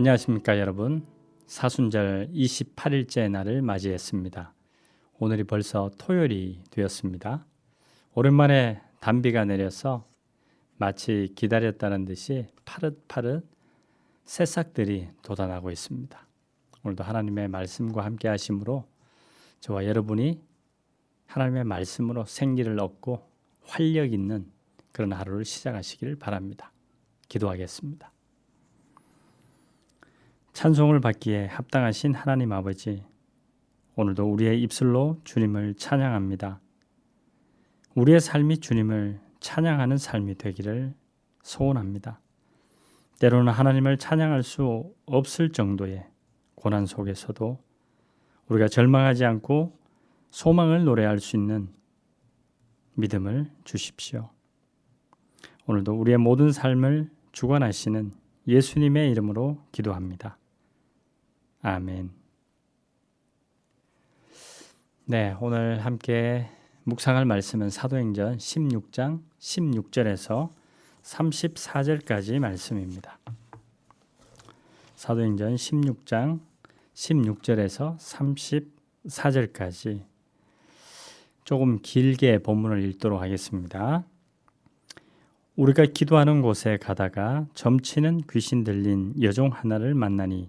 안녕하십니까 여러분. 사순절 28일째 날을 맞이했습니다. 오늘이 벌써 토요일이 되었습니다. 오랜만에 단비가 내려서 마치 기다렸다는 듯이 파릇파릇 새싹들이 돋아나고 있습니다. 오늘도 하나님의 말씀과 함께 하심으로 저와 여러분이 하나님의 말씀으로 생기를 얻고 활력 있는 그런 하루를 시작하시기를 바랍니다. 기도하겠습니다. 찬송을 받기에 합당하신 하나님 아버지, 오늘도 우리의 입술로 주님을 찬양합니다. 우리의 삶이 주님을 찬양하는 삶이 되기를 소원합니다. 때로는 하나님을 찬양할 수 없을 정도의 고난 속에서도 우리가 절망하지 않고 소망을 노래할 수 있는 믿음을 주십시오. 오늘도 우리의 모든 삶을 주관하시는 예수님의 이름으로 기도합니다. 아멘. 네, 오늘 함께 묵상할 말씀은 사도행전 16장 16절에서 34절까지 말씀입니다. 사도행전 16장 16절에서 34절까지 조금 길게 본문을 읽도록 하겠습니다. 우리가 기도하는 곳에 가다가 점치는 귀신 들린 여종 하나를 만나니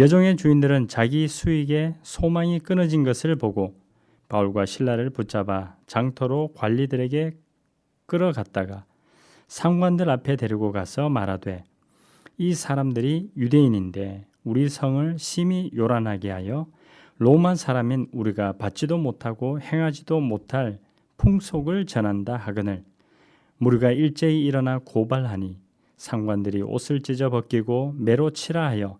여종의 주인들은 자기 수익에 소망이 끊어진 것을 보고 바울과 신라를 붙잡아 장터로 관리들에게 끌어갔다가 상관들 앞에 데리고 가서 말하되 이 사람들이 유대인인데 우리 성을 심히 요란하게 하여 로마 사람인 우리가 받지도 못하고 행하지도 못할 풍속을 전한다 하거늘. 무리가 일제히 일어나 고발하니 상관들이 옷을 찢어 벗기고 매로 치라 하여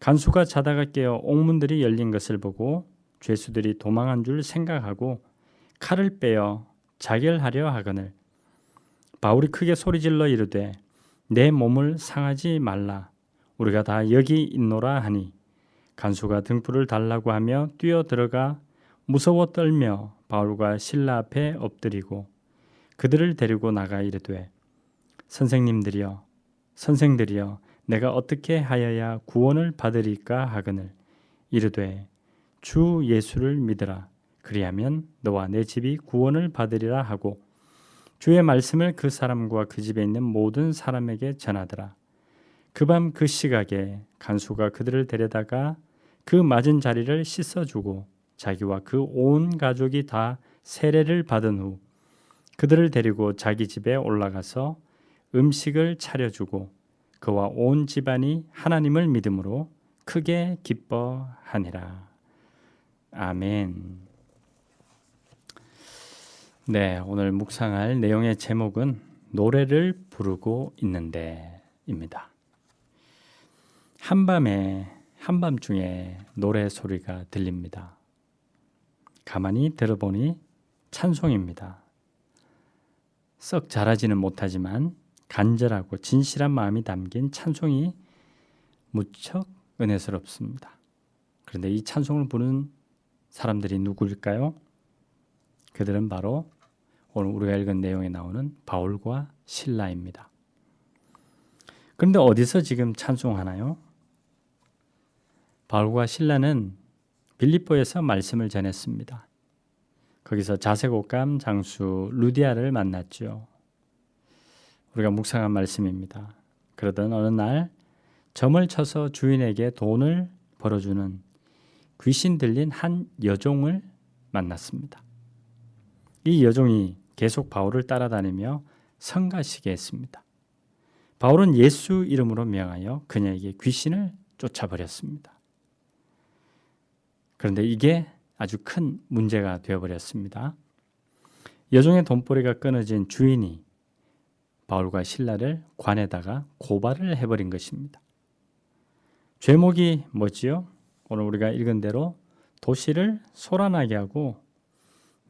간수가 자다가 깨어 옥문들이 열린 것을 보고 죄수들이 도망한 줄 생각하고 칼을 빼어 자결하려 하거늘. 바울이 크게 소리질러 이르되 내 몸을 상하지 말라. 우리가 다 여기 있노라 하니. 간수가 등불을 달라고 하며 뛰어 들어가 무서워 떨며 바울과 신라 앞에 엎드리고 그들을 데리고 나가 이르되 선생님들이여 선생들이여 내가 어떻게 하여야 구원을 받으리까 하거늘. 이르되 주 예수를 믿으라. 그리하면 너와 내 집이 구원을 받으리라 하고 주의 말씀을 그 사람과 그 집에 있는 모든 사람에게 전하더라. 그 밤 그 시각에 간수가 그들을 데려다가 그 맞은 자리를 씻어주고 자기와 그 온 가족이 다 세례를 받은 후 그들을 데리고 자기 집에 올라가서 음식을 차려주고 그와 온 집안이 하나님을 믿음으로 크게 기뻐하니라. 아멘. 네, 오늘 묵상할 내용의 제목은 노래를 부르고 있는데입니다. 한밤에 한밤중에 노래 소리가 들립니다. 가만히 들어보니 찬송입니다. 썩 잘하지는 못하지만 간절하고 진실한 마음이 담긴 찬송이 무척 은혜스럽습니다. 그런데 이 찬송을 부르는 사람들이 누구일까요? 그들은 바로 오늘 우리가 읽은 내용에 나오는 바울과 신라입니다. 그런데 어디서 지금 찬송하나요? 바울과 신라는 빌립보에서 말씀을 전했습니다. 거기서 자색옥감 장수 루디아를 만났죠. 우리가 묵상한 말씀입니다. 그러던 어느 날 점을 쳐서 주인에게 돈을 벌어주는 귀신 들린 한 여종을 만났습니다. 이 여종이 계속 바울을 따라다니며 성가시게 했습니다. 바울은 예수 이름으로 명하여 그녀에게 귀신을 쫓아버렸습니다. 그런데 이게 아주 큰 문제가 되어버렸습니다. 여종의 돈벌이가 끊어진 주인이 바울과 신라를 관에다가 고발을 해버린 것입니다. 죄목이 뭐지요? 오늘 우리가 읽은 대로 도시를 소란하게 하고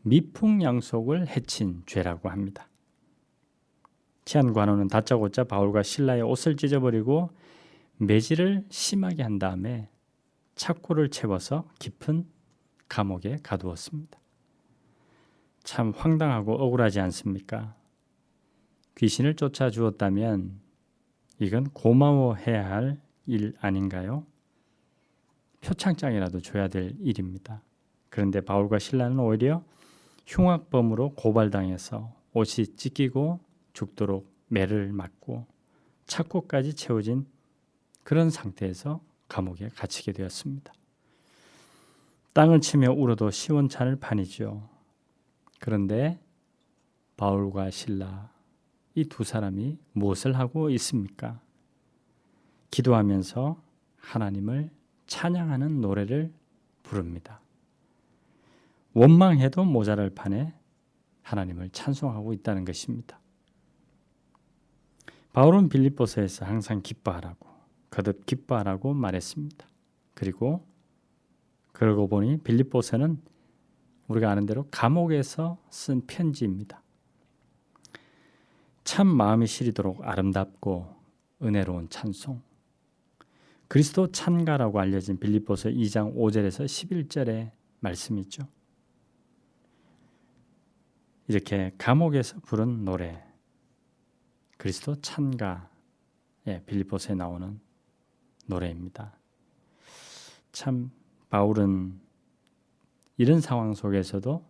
미풍양속을 해친 죄라고 합니다. 치안 관원은 다짜고짜 바울과 신라의 옷을 찢어버리고 매질을 심하게 한 다음에 착고를 채워서 깊은 감옥에 가두었습니다. 참 황당하고 억울하지 않습니까? 귀신을 쫓아 주었다면 이건 고마워해야 할 일 아닌가요? 표창장이라도 줘야 될 일입니다. 그런데 바울과 신라는 오히려 흉악범으로 고발당해서 옷이 찢기고 죽도록 매를 맞고 착고까지 채워진 그런 상태에서 감옥에 갇히게 되었습니다. 땅을 치며 울어도 시원찮을 판이죠. 그런데 바울과 신라 이 두 사람이 무엇을 하고 있습니까? 기도하면서 하나님을 찬양하는 노래를 부릅니다. 원망해도 모자랄 판에 하나님을 찬송하고 있다는 것입니다. 바울은 빌립보서에서 항상 기뻐하라고 거듭 기뻐하라고 말했습니다. 그리고 그러고 보니 빌립보서는 우리가 아는 대로 감옥에서 쓴 편지입니다. 참 마음이 시리도록 아름답고 은혜로운 찬송. 그리스도 찬가라고 알려진 빌립보서 2장 5절에서 11절의 말씀이죠. 이렇게 감옥에서 부른 노래 그리스도 찬가 예, 빌립보서에 나오는 노래입니다. 참 바울은 이런 상황 속에서도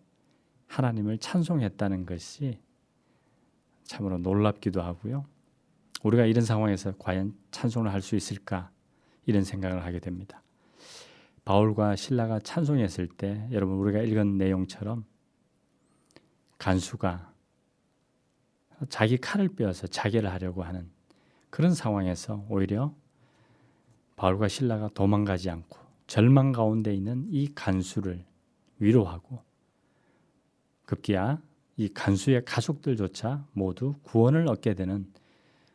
하나님을 찬송했다는 것이 참으로 놀랍기도 하고요. 우리가 이런 상황에서 과연 찬송을 할 수 있을까 이런 생각을 하게 됩니다. 바울과 신라가 찬송했을 때 여러분 우리가 읽은 내용처럼 간수가 자기 칼을 빼어서 자결을 하려고 하는 그런 상황에서 오히려 바울과 신라가 도망가지 않고 절망 가운데 있는 이 간수를 위로하고 급기야 이 간수의 가족들조차 모두 구원을 얻게 되는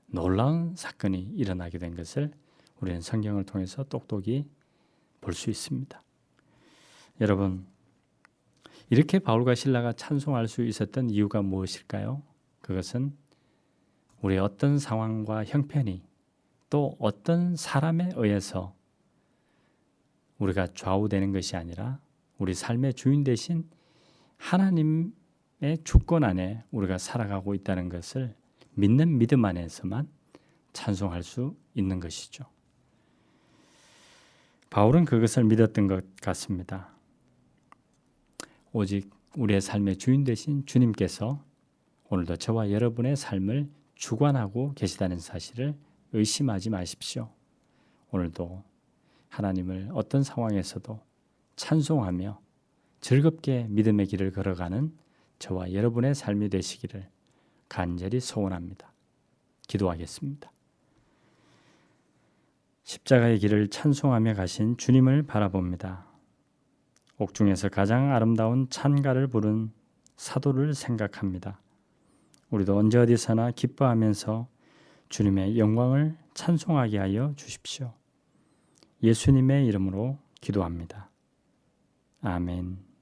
놀라운 사건이 일어나게 된 것을 우리는 성경을 통해서 똑똑히 볼 수 있습니다. 여러분 이렇게 바울과 신라가 찬송할 수 있었던 이유가 무엇일까요? 그것은 우리 어떤 상황과 형편이 또 어떤 사람에 의해서 우리가 좌우되는 것이 아니라 우리 삶의 주인 대신 하나님의 주권 안에 우리가 살아가고 있다는 것을 믿는 믿음 안에서만 찬송할 수 있는 것이죠. 바울은 그것을 믿었던 것 같습니다. 오직 우리의 삶의 주인 되신 주님께서 오늘도 저와 여러분의 삶을 주관하고 계시다는 사실을 의심하지 마십시오. 오늘도 하나님을 어떤 상황에서도 찬송하며 즐겁게 믿음의 길을 걸어가는 저와 여러분의 삶이 되시기를 간절히 소원합니다. 기도하겠습니다. 십자가의 길을 찬송하며 가신 주님을 바라봅니다. 옥중에서 가장 아름다운 찬가를 부른 사도를 생각합니다. 우리도 언제 어디서나 기뻐하면서 주님의 영광을 찬송하게 하여 주십시오. 예수님의 이름으로 기도합니다. 아멘.